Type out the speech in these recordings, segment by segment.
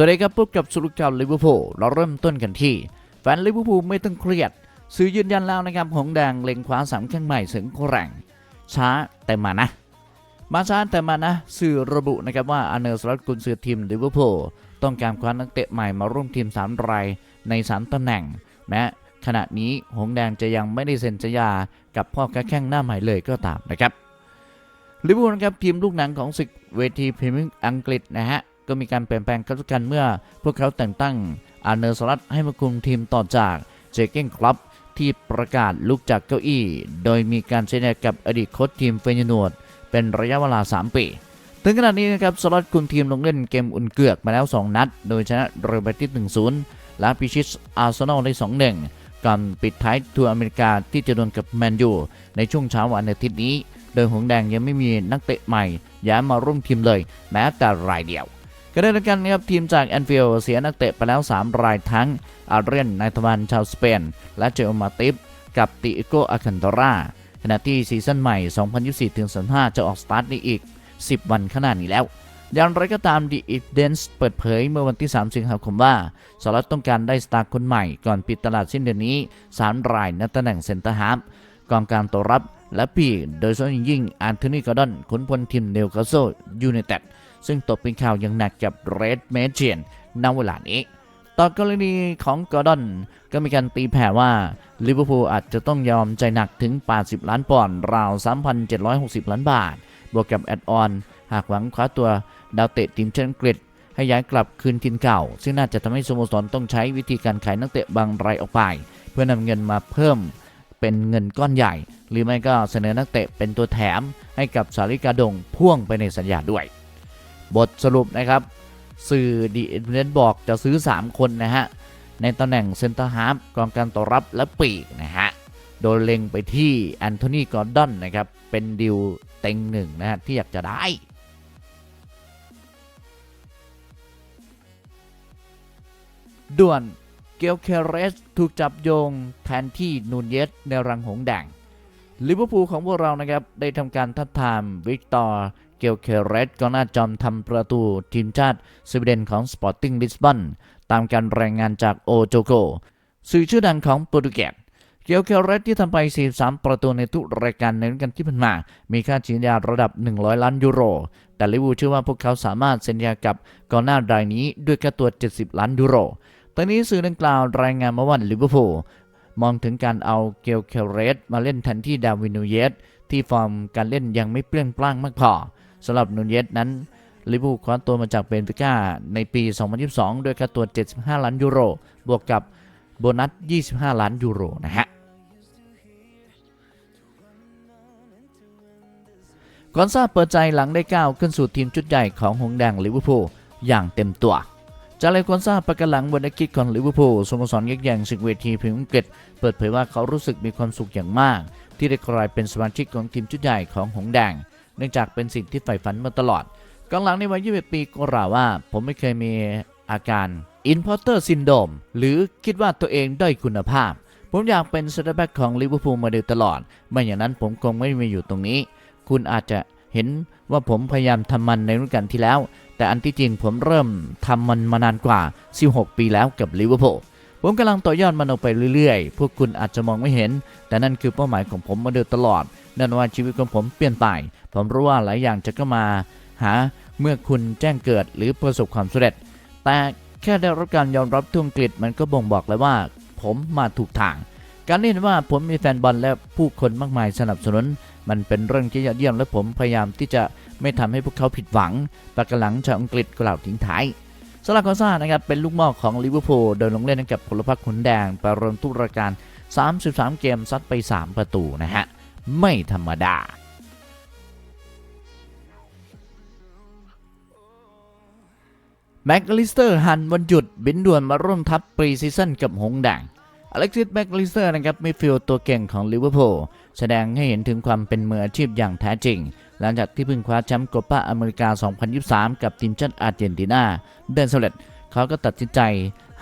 สวัสดีครับพบกับสุรุปข่าวลิเวอร์พูลเราเริ่มต้นกันที่ แฟนลิเวอร์พูลไม่ต้องเครียดสื่อยืนยันแล้วนะครับหงแดงเล็งคว้าสามข้างใหม่ถึงแกร่งช้าแต่มานะ มาช้าแต่มานะ สื่อระบุนะครับว่าอาร์เนลสล็อตกุนซือทีมลิเวอร์พูลต้องการคว้านักเตะใหม่มาร่วมทีม3รายใน3ตำแหน่งแม้ขณะนี้หงแดงจะยังไม่ได้เซ็นสัญญากับพ่อค้าแข้งหน้าใหม่เลยก็ตามนะครับลิเวอร์พูลนะครับทีมลูกหนังของศึกเวทีพรีเมียร์อังกฤษนะฮะ ก็มีการเปลี่ยนแปลงกันกันเมื่อพวกเขาแต่งตั้งอาร์เนอร์สลัดให้มาคุมทีมต่อจากเจเก้นคลับที่ประกาศลุกจากเก้าอี้ โดยมีการเซ็นสัญญากับอดีตโค้ชทีมเฟยนวดเป็นระยะเวลา 3 ปี ถึงขนาดนี้นะครับสลัดคุมทีมลงเล่นเกมอุ่นเกือกมาแล้ว 2 นัด โดยชนะเรอัลมาดริด1-0 และพิชิตอาร์เซนอลได้ 2-1 ก่อนปิดท้ายทัวร์อเมริกาที่จะดวลกับแมนยูในช่วงเช้าวันอาทิตย์นี้ โดยหงแดงยังไม่มีนักเตะใหม่ย้ายมาร่วมทีมเลย แม้แต่รายเดียว ก็ได้ด้วยกันนะครับทีมจากแอนฟิลด์เสียนักเตะไปแล้ว 3 รายทั้งอาเรียนนายทวานชาวสเปน และเจอมาติฟกับติโกอาคันตราขณะที่ซีซั่นใหม่ 2024-2025จะออกสตาร์ทในอีก 10 วันข้างหน้านี้แล้วอย่างไรก็ตามดีอิเดนส์เปิดเผยเมื่อวันที่ 3 สิงหาคมว่าสลัดต้องการได้สตาร์คนใหม่ก่อนปิดตลาดสิ้นเดือนนี้ 3 รายในตำแหน่งเซนเตอร์ฮาฟกองกลางตัวรับและปีโดยเฉพาะอย่างยิ่งอันโทนีกอร์ดอนขุนพลทีมเนวคาสเซิลยูไนเต็ด ซึ่งตกเป็นข่าวอย่างหนักกับเรดเมเจียนณเวลานี้ต่อกรณีของกอร์ดอนก็มีการตีแผ่ว่าลิเวอร์พูลอาจจะต้องยอมใจหนักถึง 80 ล้านปอนด์ราว 3,760 ล้านบาท บวกกับแอดออน หากหวังคว้าตัวดาวเตะทีมชาติอังกฤษ ให้ย้ายกลับคืนทินเก่า ซึ่งน่าจะทำให้สโมสรต้องใช้วิธีการขายนักเตะบางรายออกไป เพื่อนำเงินมาเพิ่มเป็นเงินก้อนใหญ่ หรือไม่ก็เสนอนักเตะเป็นตัวแถมให้กับสาริกาดงพ่วงไปในสัญญาด้วย บทสรุปนะครับ สื่อดีเอ็นบอกจะซื้อ 3 คนนะฮะ ในตำแหน่งเซนเตอร์ฮาฟกองการต่อรับและปีกนะฮะ โดยเล็งไปที่แอนโทนีกอร์ดอนนะครับ เป็นดิวเต็งหนึ่งนะฮะ ที่อยากจะได้ด่วนเกลเคเรสถูกจับโยงแทนที่นูนเยสในรังหงแดง ลิเวอร์พูลของพวกเรานะครับ ได้ทำการทัดทามวิกตอร์เกลเคเรสกองหน้าจอมทำประตูทีมชาติสวีเดนของสปอร์ติ้งลิสบอนตามการรายงานจากโอโจโกสื่อชื่อดังของโปรตุเกสเกลเคเรสที่ทำไป 43 ประตูในทุกรายการในฤดูกาลที่ผ่านมา มีค่าฉีดยาระดับ 100 ล้านยูโร แต่ลิเวอร์พูลเชื่อว่าพวกเขาสามารถเซ็นญญากับกองหน้ารายนี้ด้วยค่าตัว 70 ล้านยูโรตอนนี้สื่อดังกล่าวรายงานมาว่าลิเวอร์พูล มองถึงการเอาเกลเคเรสมาเล่นแทนที่ดาวินูเยสที่ฟอร์มการเล่นยังไม่เปรี้ยงปร้างมากพอสำหรับนูเยสนั้นลิเวอร์พูลคว้าตัวมาจากเบนฟิก้าในปี 2022 ด้วยค่าตัว 75 ล้านยูโร บวกกับโบนัส 25 ล้านยูโรนะฮะกอนซาเปิดใจหลังได้ก้าวขึ้นสู่ทีมชุดใหญ่ของหงแดงลิเวอร์พูลอย่างเต็มตัว จาเลกอนซาประกันหลังบนนักกิจของลิเวอร์พูลสโมสรยักษ์ใหญ่ศึกเวทีพรีเมียร์อังกฤษเปิดเผยว่าเขารู้สึกมีความสุขอย่างมาก ที่ได้กลายเป็นสมาชิกของทีมชุดใหญ่ของหงแดง เนื่องจากเป็นสิ่งที่ใฝ่ฝันมาตลอดกองหลังในวัย 21 ปีก็กล่าวว่า ผมไม่เคยมีอาการอินพอร์เตอร์ซินโดมหรือคิดว่าตัวเองด้อยคุณภาพ ผมอยากเป็นเซนเตอร์แบ็กของลิเวอร์พูลมาโดยตลอด ไม่อย่างนั้นผมคงไม่มาอยู่ตรงนี้ คุณอาจจะเห็นว่าผมพยายามทำมันในฤดูกาลที่แล้ว แต่อันที่จริงผมเริ่มทำมันมานานกว่า 16 ปีแล้วกับลิเวอร์พูลผมกำลังต่อยอดมันออกไปเรื่อยๆ พวกคุณอาจจะมองไม่เห็น แต่นั่นคือเป้าหมายของผมมาโดยตลอด นั่นว่าชีวิตของผมเปลี่ยนไป ผมรู้ว่าหลายอย่างจะเข้ามา หาเมื่อคุณแจ้งเกิดหรือประสบความสำเร็จ แต่แค่ได้รับการยอมรับทุ่วอังกฤษมันก็บ่งบอกแล้วว่า ผมมาถูกทาง การที่เห็นว่าผมมีแฟนบอลและผู้คนมากมายสนับสนุน มันเป็นเรื่องที่ยอดเยี่ยมและผมพยายามที่จะไม่ทำให้พวกเขาผิดหวังประกหลังชาวอังกฤษกล่าวทิ้งท้ายสลากอซ่านะครับเป็นลูกม้อของลิเวอร์พูลโดยลงเล่นกับพลพรรคขุนแดงไปรวมทุกรายการ 33 เกมซัดไป 3 ประตูนะฮะ ไม่ธรรมดาแม็กลิสเตอร์หันวันหยุดบินด่วนมาร่วมทัพปรีซีซั่นกับหงแดง อเล็กซิสแม็กลิเตอร์นะครับมิดฟิลด์ตัวเก่งของลิเวอร์พูลแสดงให้เห็นถึงความเป็นมืออาชีพอย่างแท้จริง หลังจากที่เพิ่งคว้าแชมป์โกปาอเมริกา 2023 กับทีมชาติอาร์เจนตินาได้สำเร็จเขาก็ตัดสินใจ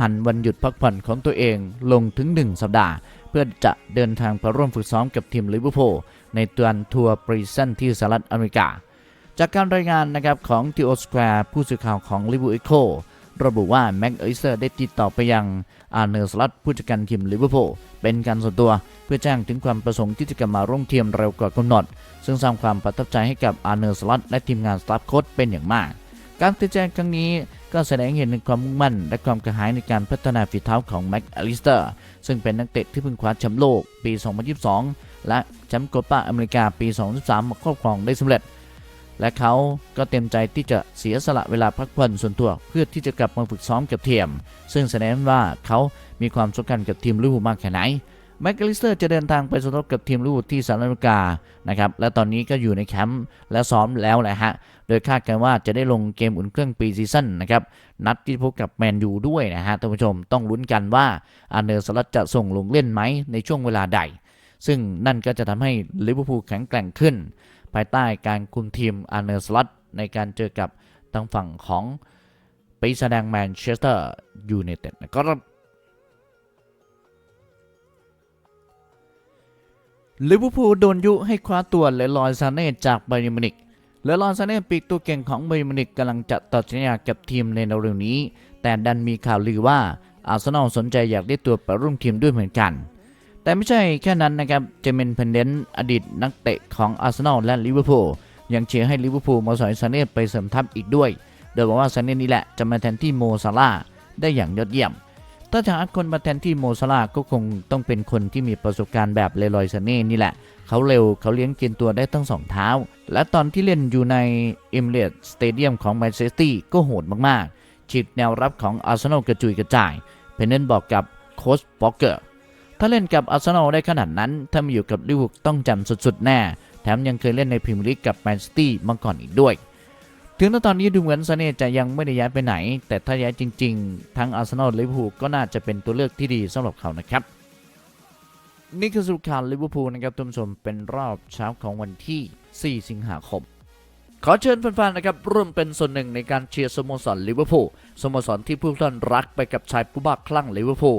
หันวันหยุดพักผ่อนของตัวเองลงถึง 1 สัปดาห์ เพื่อจะเดินทางไปร่วมฝึกซ้อมกับทีมลิเวอร์พูลในตัวนทัวร์ปรีซีซั่นที่สหรัฐอเมริกา จากการรายงานนะครับของทีโอสแควร์ผู้สื่อข่าวของลิเวอร์พูล ระบุว่าแม็กเอลิสเตอร์ได้ติดต่อไปยังอาร์เนอร์สลัตผู้จัดการทีมลิเวอร์พูลเป็นการส่วนตัว เพื่อแจ้งถึงความประสงค์ที่จะกลับมาร่วมทีมเร็วกว่ากำหนด ซึ่งสร้างความประทับใจให้กับอาร์เนอร์สลัตและทีมงานสตาฟโค้ชเป็นอย่างมาก การติดแจ้งครั้งนี้ก็แสดงให้เห็นถึงความมุ่งมั่น และความกระหายในการพัฒนาฝีเท้าของแม็กอลิสเตอร์ซึ่งเป็นนักเตะที่เพิ่งคว้าแชมป์โลกปี 2022 และแชมป์โคปาอเมริกาปี 2023มาครอบครองได้สำเร็จ และเขาก็เต็มใจที่จะเสียสละเวลาพักผ่อนส่วนตัวเพื่อที่จะกลับมาฝึกซ้อมกับทีมซึ่งแสดงว่าเขามีความสำคัญกับทีมลิเวอร์พูลมากแค่ไหนแม็กลิสเตอร์จะเดินทางไปสมทบกับทีมลิเวอร์พูลที่สหรัฐอเมริกานะครับและตอนนี้ก็อยู่ในแคมป์และซ้อมแล้วแหละฮะโดยคาดกันว่าจะได้ลงเกมอุ่นเครื่องปีซีซั่นนะครับนัดที่พบกับแมนยูด้วยนะฮะท่านผู้ชมต้องลุ้นกันว่าอาร์เนอร์สลัตจะส่งลงเล่นไหมในช่วงเวลาใด ซึ่งนั่นก็จะทำให้ลิเวอร์พูลแข็งแกร่งขึ้น ภายใต้การคุมทีมอาร์เนอร์สลัตในการเจอกับทางฝั่งของปีศาจแดงแมนเชสเตอร์ยูไนเต็ดนะครับลิเวอร์พูลโดนยุให้คว้าตัวเลลอยซาเน่จากไบยร์นมินิกเลลอยซาเน่ปีกตัวเก่งของไบยร์นมินิกกำลังจะตัดสัญญากับทีมในเร็วนี้ แต่ดันมีข่าวลือว่าอาร์เซนอลสนใจอยากได้ตัวไปร่วมทีมด้วยเหมือนกัน แต่ไม่ใช่แค่นั้นนะครับ เจเมนเพนเดนอดีตนักเตะของอาร์เซนอลและลิเวอร์พูลยังเชียร์ให้ลิเวอร์พูลมาสอยซาเน่ไปเสริมทัพอีกด้วย โดยบอกว่าซาเน่นี่แหละจะมาแทนที่โมซาลาได้อย่างยอดเยี่ยม ถ้าจะหาคนมาแทนที่โมซาลาก็คงต้องเป็นคนที่มีประสบการณ์แบบเลลอยซาเน่นี่แหละ เขาเร็วเขาเลี้ยงกินตัวได้ทั้งสองเท้า และตอนที่เล่นอยู่ในเอมเรตสเตเดียมของแมนเชสเตอร์ก็โหดมากๆฉีดแนวรับของอาร์เซนอลกระจุยกระจาย เพนเนนบอกกับโค้ชบ็อกเกอร์ ถ้าเล่นกับอาร์เซนอลได้ขนาดนั้น ถ้ามาอยู่กับลิเวอร์พูลต้องจำสุดๆแน่ แถมยังเคยเล่นในพรีเมียร์ลีกกับแมนซิตี้มาก่อนอีกด้วย ถึงตอนนี้ดูเหมือนซาเน่จะยังไม่ได้ย้ายไปไหน แต่ถ้าย้ายจริง ๆ ทั้งอาร์เซนอลละลิเวอร์พูลก็น่าจะเป็นตัวเลือกที่ดีสำหรับเขานะครับนี่คือสรุปข่าวลิเวอร์พูลนะครับท่านผู้ชมเป็นรอบเช้าของวันที่ 4 สิงหาคม ขอเชิญแฟนๆนะครับร่วมเป็นส่วนหนึ่งในการเชียร์สโมสรลิเวอร์พูลสโมสรที่ผู้ท่านรักไปกับชายผู้บ้าคลั่งลิเวอร์พูล